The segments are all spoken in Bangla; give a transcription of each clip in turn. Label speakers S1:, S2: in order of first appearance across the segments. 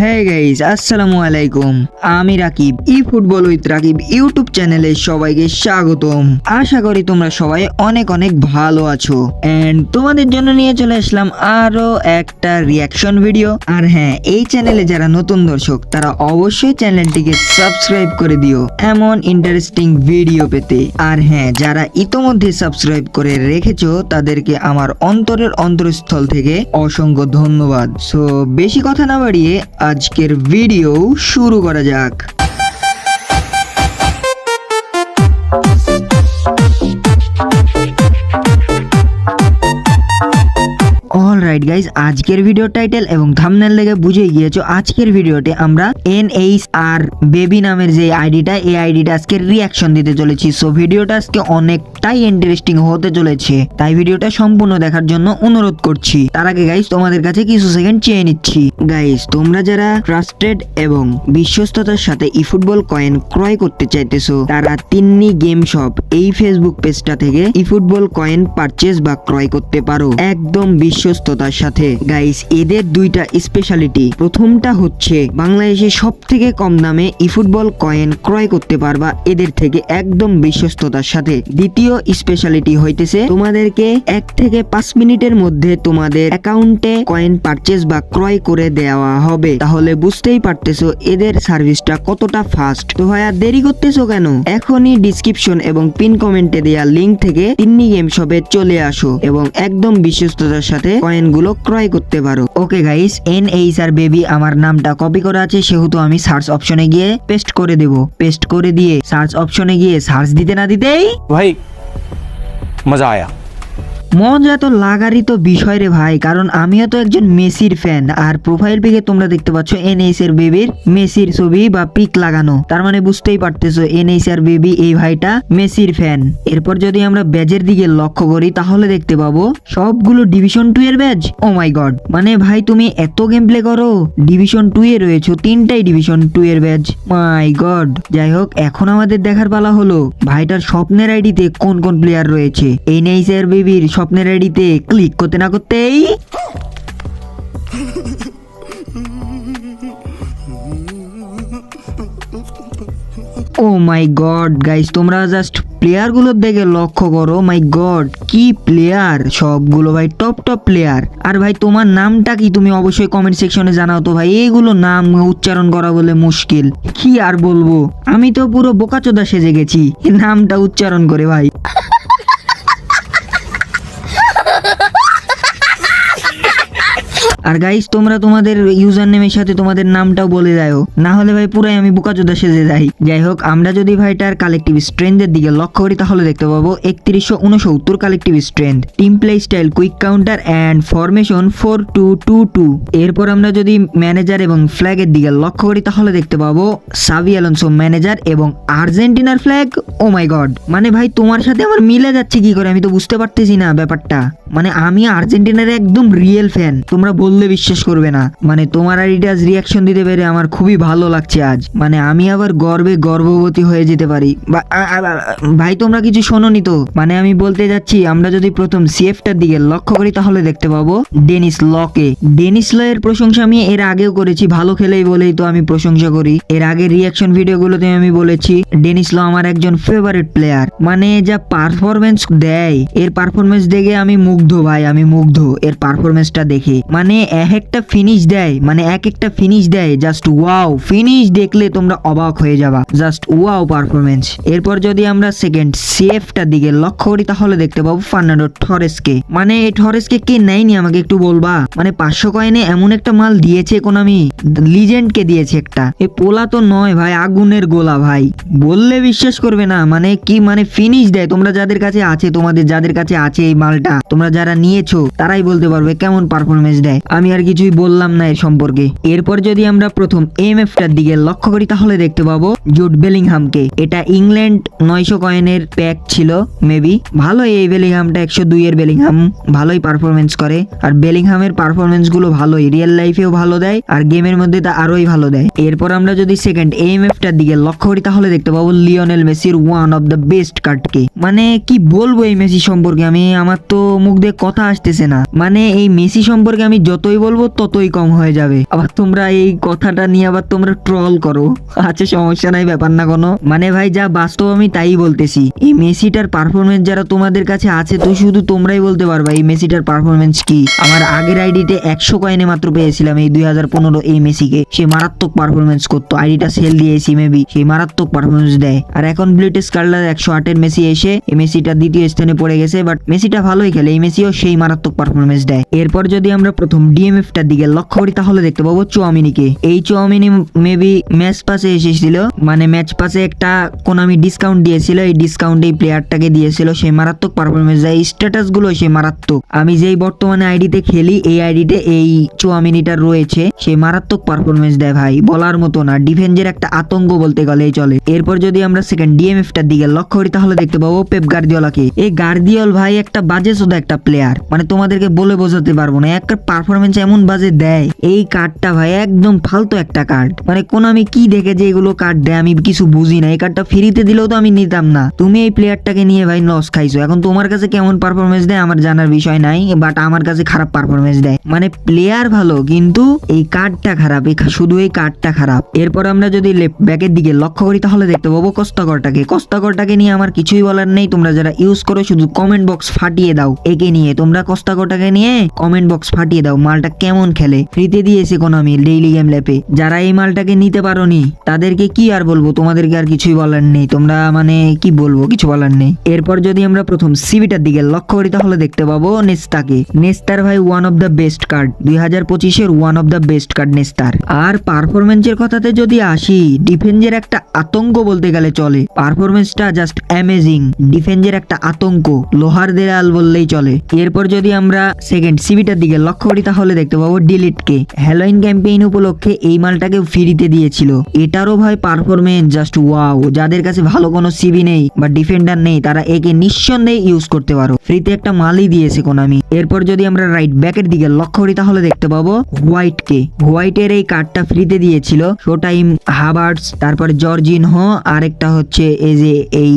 S1: হ্যাঁ গাইস আসসালামু আলাইকুম। আমি Rakib e football Rakib YouTube সবাইকে স্বাগতম। আশা করি তোমরা সবাই অনেক অনেক ভালো আছো। তোমাদের জন্য নিয়ে চলে আসলাম আরও একটা ভিডিও আর হ্যাঁ এই যারা নতুন দর্শক, তারা অবশ্যই চ্যানেলটিকে সাবস্ক্রাইব করে দিও এমন ইন্টারেস্টিং ভিডিও পেতে। আর হ্যাঁ যারা ইতোমধ্যে সাবস্ক্রাইব করে রেখেছো, তাদেরকে আমার অন্তরের অন্তরস্থল থেকে অসংখ্য ধন্যবাদ। সো বেশি কথা না বাড়িয়ে আজকের ভিডিও শুরু করা যাক। অল রাইট গাইজ আজকের ভিডিও টাইটেল এবং থামনেল দেখে বুঝে গিয়েছো, আজকের ভিডিওতে আমরা এন এইচ আর বেবি নামের যে আইডিটা এই আইডিটা আজকে রিয়াকশন দিতে চলেছি। সো ভিডিওটা আজকে অনেকটাই ইন্টারেস্টিং হতে চলেছে। তাই ভিডিওটা সম্পূর্ণ দেখার জন্য অনুরোধ করছি। তার আগে গাইজ তোমাদের কাছে কিছু সেকেন্ড চেয়ে নিচ্ছি। গাইজ তোমরা যারা ট্রাস্টেড এবং বিশ্বস্ততার সাথে ই ফুটবল কয়েন ক্রয় করতে চাইতেছো, তারা তিন্নি গেম শপ এই ফেসবুক পেজটা থেকে ই ফুটবল কয়েন পারচেস বা ক্রয় করতে পারো। একদম বিশ্বস্ততার সাথে। গাইস এদের দুইটা স্পেশালিটি প্রথমটা হচ্ছে, বাংলাদেশে সব থেকে কম দামে ই ফুটবল কয়েন ক্রয় করতে পারবা এদের থেকে একদম বিশ্বস্ততার সাথে। দ্বিতীয় স্পেশালিটি হইতেছে, তোমাদেরকে এক থেকে পাঁচ মিনিটের মধ্যে তোমাদের অ্যাকাউন্টে কয়েন পারচেজ বা ক্রয় করে দেওয়া হবে। তাহলে বুঝতেই পারতেছো এদের সার্ভিসটা কতটা ফাস্ট তো ভাই আর দেরি করতেছো কেন? এখনই ডিসক্রিপশন এবং পিন কমেন্টে দেওয়া লিঙ্ক থেকে তিন্নি গেম শপে চলে আসো এবং একদম বিশ্বস্ততার সাথে কয়েনগুলো ক্রয় করতে পারো। Okay guys N H R baby আমার নামটা কপি করা আছে, সেহেতু আমি সার্চ অপশনে গিয়ে পেস্ট করে দেব। পেস্ট করে দিয়ে সার্চ অপশনে গিয়ে সার্চ দিতে না দিতেই
S2: ভাই, মজা আয়া।
S1: মজা তো লাগারই তো বিষয় রে ভাই, কারণ আমিও তো একজন মেসির ফ্যান আর প্রোফাইল পিকে তোমরা দেখতে পাচ্ছ এনএইচ এর বেবির মেসির ছবি বা পিক লাগানো। তার মানে বুঝতেই পারতেছো এনএইচ আর বেবি এই ভাইটা মেসির ফ্যান এরপর যদি আমরা ব্যাজের দিকে লক্ষ্য করি, তাহলে দেখতে পাবো সবগুলো ডিভিশন টু এর ব্যাজ। ও মাই গড মানে ভাই, তুমি এত গেম প্লে করো ডিভিশন টু এ রয়েছো, তিনটাই ডিভিশন টু এর ব্যাজ। মাই গড যাই হোক, এখন আমাদের দেখার পালা হলো, ভাইটার স্বপ্নের আইডিতে কোন কোন প্লেয়ার রয়েছে? এনএইচ এর বেবির স্বপ্নের আইডিতে ক্লিক করতে না করতেই ও মাই গড গাইস তোমরা জাস্ট প্লেয়ারগুলোর দিকে লক্ষ্য করো। মাই গড কি প্লেয়ার সবগুলো ভাই টপ টপ প্লেয়ার আর ভাই, তোমার নামটা কি তুমি অবশ্যই কমেন্ট সেকশনে জানাও তো ভাই। এইগুলো নাম উচ্চারণ করা বলে মুশকিল। কি আর বলব? আমি তো পুরো বোকাচোদা সেজে গেছি। নামটা উচ্চারণ করে ভাই। আর গাইস তোমরা তোমাদের ইউজার নেমের সাথে তোমাদের নামটাও বলে যাও না হলে ভাই পুরাই আমি বোকাচোদা সেজে যাই। যাই হোক, আমরা যদি ভাইটার কালেকটিভ স্ট্রেংথের দিকে লক্ষ্য করি, তাহলে দেখতে পাবো একত্রিশশো উনসত্তর collective strength team play style quick counter and formation four two two two এরপর আমরা যদি ম্যানেজার এবং ফ্ল্যাগের দিকে লক্ষ্য করি, তাহলে দেখতে পাবো সাবি অ্যালোনসো ম্যানেজার এবং আর্জেন্টিনার ফ্ল্যাগ ও মাই গড মানে ভাই, তোমার সাথে আমার মিলে যাচ্ছে কি করে? আমি তো বুঝতে পারতেছি না ব্যাপারটা। মানে আমি আর্জেন্টিনার একদম রিয়েল ফ্যান তোমরা বললে বিশ্বাস করবে না। মানে তোমার আইডিটা রিয়াকশন দিতে পেরে আমার খুবই ভালো লাগছে আজ। মানে আমি আবার গর্বে গর্ভবতী হয়ে যেতে পারি। ভাই, তোমরা কিছু শোনোনি তো? মানে আমি বলতে যাচ্ছি, আমরা যদি প্রথম সিএফটার দিকে লক্ষ্য করি তাহলে দেখতে পাবো ডেনিস লকে। ডেনিস ল এর প্রশংসা আমি এর আগেও করেছি, ভালো খেলেই বলেই তো আমি প্রশংসা করি। এর আগে রিয়াকশন ভিডিওগুলোতে আমি বলেছি, ডেনিস ল আমার একজন ফেভারিট প্লেয়ার মানে যা পারফরমেন্স দেয়, এর পারফরমেন্স দেখে আমি মুগ্ধ ভাই, আমি মুগ্ধ এর পারফরমেন্সটা দেখে। মানে এক একটা ফিনিশ দেয় মানে এক একটা ফিনিশ দেয় জাস্ট ওয়াও ফিনিশ দেখলে তোমরা অবাক হয়ে যাবা জাস্ট ওয়াও পারফরমেন্স এরপর যদি আমরা সেকেন্ড সেফটার দিকে লক্ষ্য করি, তাহলে দেখতে পাবো ফার্নান্ডো টরেসকে। মানে এই টরেসকে কে নেয়নি, আমাকে একটু বলবা? মানে পাঁচশো কয়েনে এমন একটা মাল দিয়েছে কোন আমি? লিজেন্ডকে দিয়েছে একটা। এ পোলা তো নয় ভাই, আগুনের গোলা ভাই। বললে বিশ্বাস করবে না মানে কি মানে ফিনিশ দেয়। তোমরা যাদের কাছে আছে, তোমাদের যাদের কাছে আছে এই মালটা, তোমরা যারা নিয়েছো, তারাই বলতে পারবে কেমন পারফরমেন্স দেয়। আমি আর কিছুই বললাম না এর সম্পর্কে। এরপর যদি আমরা প্রথম এম এফটার দিকে লক্ষ্য করি, তাহলে দেখতে পাবো জুট বেলিংহামকে। এটা ইংল্যান্ড নয়শো কয়েনের প্যাক ছিল মেবি ভালো এই বেলিংহামটা, একশো দুই এর বেলিংহাম। ভালোই পারফরমেন্স করে। আর বেলিংহামের পারফরমেন্সগুলো ভালোই রিয়েল লাইফেও ভালো দেয়, আর গেমের মধ্যে তা আরোই ভালো দেয়। এরপর আমরা যদি সেকেন্ড এম এফটার দিকে লক্ষ্য করি, তাহলে দেখতে পাবো লিওনেল মেসির ওয়ান অফ দ্য বেস্ট কার্ডকে মানে কি বলব এই মেসি সম্পর্কে? আমি, আমার তো মুখ দিয়ে কথা আসতেছে না। মানে এই মেসি সম্পর্কে আমি যত যতই বলব ততই কম হয়ে যাবে। আবার তোমরা এই কথাটা নিয়ে আবার তোমরা ট্রল করো। আচ্ছা সমস্যা নাই, ব্যাপার না কোনো। মানে ভাই, যা বাস্তব আমি তাই বলতেছি। এই মেসিটার পারফরমেন্স যারা তোমাদের কাছে আছে, তো শুধু তোমরাই বলতে পারবা এই মেসিটার পারফরমেন্স কি। আমার আগের আইডিতে একশো কয়েনে মাত্র পেয়েছিলাম এই দুই হাজার পনেরো এই মেসিকে। সে মারাত্মক পারফরমেন্স করতো। আইডিটা সেল দিয়েছি মেবি সেই মারাত্মক পারফরমেন্স দেয়। আর এখন ব্লিটেস কার্লার একশো আটের মেসি এসে এই মেসিটা দ্বিতীয় স্থানে পড়ে গেছে বাট মেসিটা ভালোই খেলে। এই মেসিও সেই মারাত্মক পারফরমেন্স দেয়। এরপর যদি আমরা প্রথম ডিএমএফটার দিকে লক্ষ্য করি, তাহলে দেখতে পাবো চুয়ামিনিকে এই চুয়ামিনি মেবি ম্যাচ পাসে এসেছিল মানে ম্যাচ পাসে একটা কোনামি ডিসকাউন্ট দিয়েছিল, এই ডিসকাউন্ট এই প্লেয়ারটাকে দিয়েছিল সেই মারাত্মক পারফরমেন্স দেয় স্ট্যাটাসগুলো সেই মারাত্মক। আমি যেই বর্তমানে আইডিতে খেলি, এই আইডিতে এই চুয়ামিনিটা রয়েছে সেই মারাত্মক পারফরমেন্স দেয় ভাই, বলার মতো না। ডিফেন্সের একটা আতঙ্ক বলতে গেলেই চলে। এরপর যদি আমরা সেকেন্ড ডিএমএফটার দিকে লক্ষ্য করি, তাহলে দেখতে পাবো পেপ গার্দিওলাকে এই গার্দিওল ভাই একটা বাজে সোদা একটা প্লেয়ার মানে তোমাদেরকে বলে বোঝাতে পারব না একটা পারফরমেন্স এমন বাজে দেয়, এই কার্ডটা ভাই একদম ফালতু একটা কার্ড মানে কোন আমি কি দেখে যে এগুলো কার্ড দেয়, আমি কিছু বুঝি না। এই কার্ডটা ফ্রিতে দিলেও তো আমি নিতাম না। তুমি এই প্লেয়ারটাকে নিয়ে ভাই লস খাইছো। এখন তোমার কাছে কেমন পারফরমেন্স দেয় আমার জানার বিষয় নাই বাট আমার কাছে খারাপ পারফরমেন্স দেয়। মানে প্লেয়ার ভালো, কিন্তু এই কার্ডটা খারাপ। শুধু এই কার্ডটা খারাপ। এরপর আমরা যদি লেফট ব্যাকের দিকে লক্ষ্য করি, তাহলে দেখতে পাবো কস্তাকরটাকে। কস্তাকরটাকে নিয়ে আমার কিছুই বলার নেই। তোমরা যারা ইউজ করো, শুধু কমেন্ট বক্স ফাটিয়ে দাও। একে নিয়ে তোমরা কস্তাকরটাকে নিয়ে কমেন্ট বক্স ফাটিয়ে দাও। মালটা কেমন খেলে? ফ্রিতে দিয়েছে কোন আমি ডেইলি গেম ল্যাপে যারা এই মালটাকে নিতে পারোনি, তাদেরকে কি আর বলব? তোমাদেরকে আর কিছুই বলার নেই। তোমরা মানে কি বলব? কিছু বলার নেই। এরপর যদি আমরা প্রথম সিবিটার দিকে লক্ষ্য করি, তাহলে দেখতে পাবো নেস্তাকে। নেস্তার ভাই one of the best card দুই হাজার পঁচিশের one of the best card Nestor. আর পারফরমেন্সের কথাতে যদি আসি ডিফেন্সের একটা আতঙ্ক বলতে গেলে চলে। পারফরমেন্সটা জাস্ট অ্যামেজিং ডিফেন্সের একটা আতঙ্ক। লোহার দেয়াল বললেই চলে। এরপর যদি আমরা সেকেন্ড সিবিটার দিকে লক্ষ্য করি, তাহলে দেখতে পাবো ডিলিটকে হ্যালোইন ক্যাম্পেইন উপলক্ষে এই মালটাকে ফ্রিতে দিয়েছিল। এটারও ভাই পারফরমেন্স জাস্ট ওয়াও যাদের কাছে ভালো কোনো সিবি নেই বা ডিফেন্ডার নেই, তারা একে নিঃসন্দেহে ইউজ করতে পারো। ফ্রিতে একটা মালই দিয়েছে কোনামি এরপর যদি আমরা রাইট ব্যাকের দিকে লক্ষ্য করি, তাহলে দেখতে পাবো হোয়াইট হোয়াইটকে হোয়াইটের এই কার্ডটা ফ্রিতে দিয়েছিল শো টাইম হাবার্টস তারপর জর্জিন হো আরেকটা হচ্ছে এই যে এই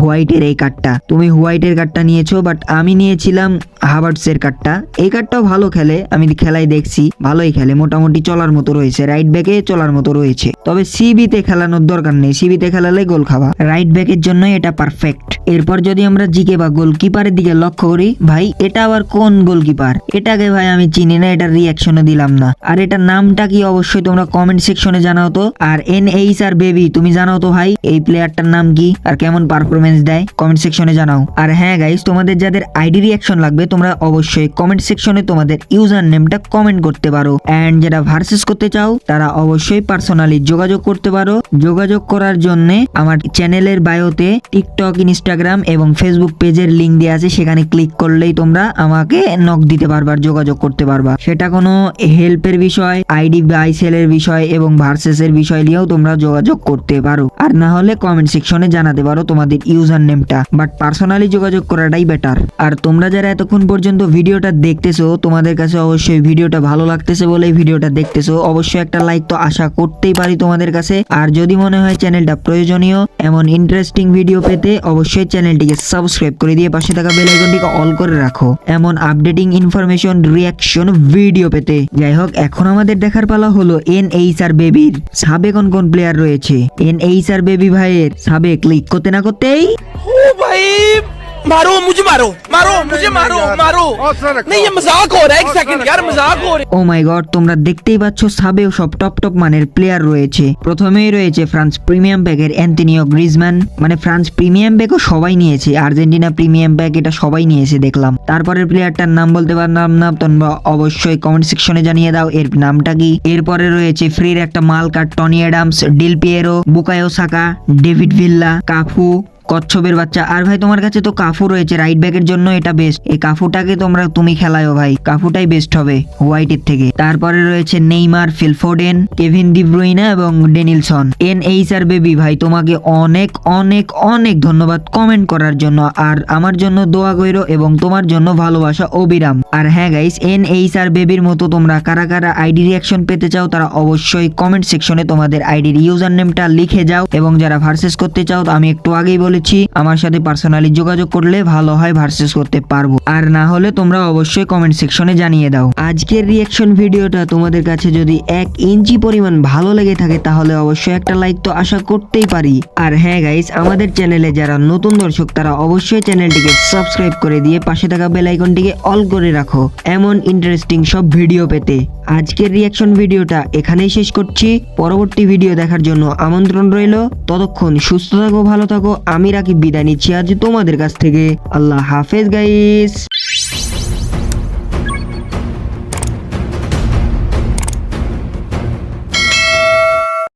S1: হোয়াইটের এই কার্ডটা তুমি হোয়াইটের কার্ডটা নিয়েছো বাট আমি নিয়েছিলাম হাবার্টস এর কার্ডটা এই কার্ডটাও ভালো খেলে। আমি খেলায় দেখছি, ভালোই খেলে, মোটামুটি চলার মতো রয়েছে রাইট ব্যাকে চলার মতো রয়েছে। তবে সিবিতে খেলানোর দরকার নেই সিবিতে খেলালে গোল খাওয়া। রাইট ব্যাকের জন্য এটা পারফেক্ট এরপর যদি আমরা জিকে বা গোলকিপারের দিকে লক্ষ্য করি, ভাই, এটা আবার কোন গোলকিপার? এটাকে ভাই আমি চিনি না, এটার রিয়াকশনও দিলাম না। আর এটার নামটা কি অবশ্যই তোমরা কমেন্ট সেকশনে জানাও তো। আর এন এইচ আর বেবি তুমি জানাও তো ভাই, এই প্লেয়ারটার নাম কি আর কেমন পারফরমেন্স দেয়? কমেন্ট সেকশনে জানাও। আর হ্যাঁ গাইস তোমাদের যাদের আইডি রিয়াকশন লাগবে, তোমরা অবশ্যই কমেন্ট সেকশনে তোমাদের ইউজার নেমটা কমেন্ট করতে পারো। অ্যান্ড যারা ভার্সেস করতে চাও, তারা অবশ্যই পার্সোনালি যোগাযোগ করতে পারো। যোগাযোগ করার জন্য আমার চ্যানেলের বায়োতে টিকটক ইনস্টাগ্রাম এবং ফেসবুক পেজের লিংক দেওয়া আছে, সেখানে ক্লিক করলেই তোমরা আমাকে নক দিতে পারবা, যোগাযোগ করতে পারবা। সেটা কোনো হেল্পের বিষয় আইডি বাই সেলের বিষয় এবং ভার্সেসের বিষয় নিয়েও তোমরা যোগাযোগ করতে পারো। আর না হলে কমেন্ট সেকশনে জানাতে পারো তোমাদের ইউজার নেমটা বাট পার্সোনালি যোগাযোগ করাটাই বেটার আর তোমরা যারা এতক্ষণ পর্যন্ত ভিডিওটা দেখতেছো, তোমাদের কাছে অবশ্যই ভিডিওটা ভালো লাগতেছে বলে ভিডিওটা দেখতেছো, অবশ্যই একটা লাইক তো আশা করতেই পারি তোমাদের কাছে। আর যদি মনে হয় চ্যানেলটা প্রয়োজনীয়, এমন ইন্টারেস্টিং ভিডিও পেতে অবশ্যই অবশ্যই চ্যানেলটিকে সাবস্ক্রাইব করে দিয়ে পাশে থাকা বেল আইকনটিকে অল করে রাখো। এমন আপডেটিং ইনফরমেশন রিয়াকশন ভিডিও পেতে। যাই হোক, এখন আমাদের দেখার পালা হলো এনএইচআর বেবির সাবে কোন কোন প্লেয়ার রয়েছে? এন এইচ আর বেবি ভাইয়ের সাবে ক্লিক করতে না করতেই?
S3: ও ভাই! मारो मुझे मारो मारो मुझे मारो मारो नहीं ये मजाक हो रहा है एक सेकंड यार मजाक हो रहा है
S1: ও মাই গড তোমরা দেখতেই পাচ্ছ সাবেও সব টপ টপ মানের প্লেয়ার রয়েছে প্রথমেই রয়েছে ফ্রান্স প্রিমিয়াম প্যাকের অ্যান্টনিও গ্রিজম্যান মানে ফ্রান্স প্রিমিয়াম প্যাকও সবাই নিয়েছে আর্জেন্টিনা প্রিমিয়াম প্যাক এটা সবাই নিয়েছে দেখলাম তারপরের প্লেয়ারটার নাম বলতে পারলাম না তোমরা অবশ্যই কমেন্ট সেকশনে জানিয়ে দাও এর নামটা কি এরপরে রয়েছে ফ্রির একটা মাল card Tony Adams Del Piero Bukayo Saka David Villa Cafu কচ্ছপের বাচ্চা। আর ভাই, তোমার কাছে তো কাফু রয়েছে রাইট ব্যাকের জন্য এটা বেস্ট এই কাফুটাকে তোমরা, তুমি খেলায়ও ভাই। কাফুটাই বেস্ট হবে হোয়াইটের থেকে। তারপরে রয়েছে Neymar Phil Foden Kevin De Bruyne এবং Denilson. N H R baby ভাই, তোমাকে অনেক অনেক অনেক ধন্যবাদ কমেন্ট করার জন্য। আর আমার জন্য দোয়া কইরো এবং তোমার জন্য ভালোবাসা অবিরাম। আর হ্যাঁ গাইস এন এইচ আর বেবির মতো তোমরা কারা কারা আইডি রিয়াকশন পেতে চাও, তারা অবশ্যই কমেন্ট সেকশনে তোমাদের আইডির ইউজার নেমটা লিখে যাও। এবং যারা ভার্সেস করতে চাও আমি একটু আগেই বলে বলেছি, আমার সাথে পার্সোনালি যোগাযোগ করলে ভালো হয় ভার্সেস করতে পারব। আর না হলে তোমরা অবশ্যই কমেন্ট সেকশনে জানিয়ে দাও। আজকের রিয়াকশন ভিডিওটা তোমাদের কাছে যদি এক ইঞ্চি পরিমাণ ভালো লেগে থাকে, তাহলে অবশ্যই একটা লাইক তো আশা করতেই পারি। আর হ্যাঁ গাইস আমাদের চ্যানেলে যারা নতুন দর্শক, তারা অবশ্যই চ্যানেলটিকে সাবস্ক্রাইব করে দিয়ে পাশে থাকা বেল আইকনটিকে অল করে রাখো। এমন ইন্টারেস্টিং সব ভিডিও পেতে। আজকের রিয়াকশন ভিডিওটা এখানেই শেষ করছি। পরবর্তী ভিডিও দেখার জন্য আমন্ত্রণ রইল। ততক্ষণ সুস্থ থাকো, ভালো থাকো। আমি রাকি বিদায় নিচ্ছি আজ তোমাদের কাছ থেকে। আল্লাহ হাফেজ গাইস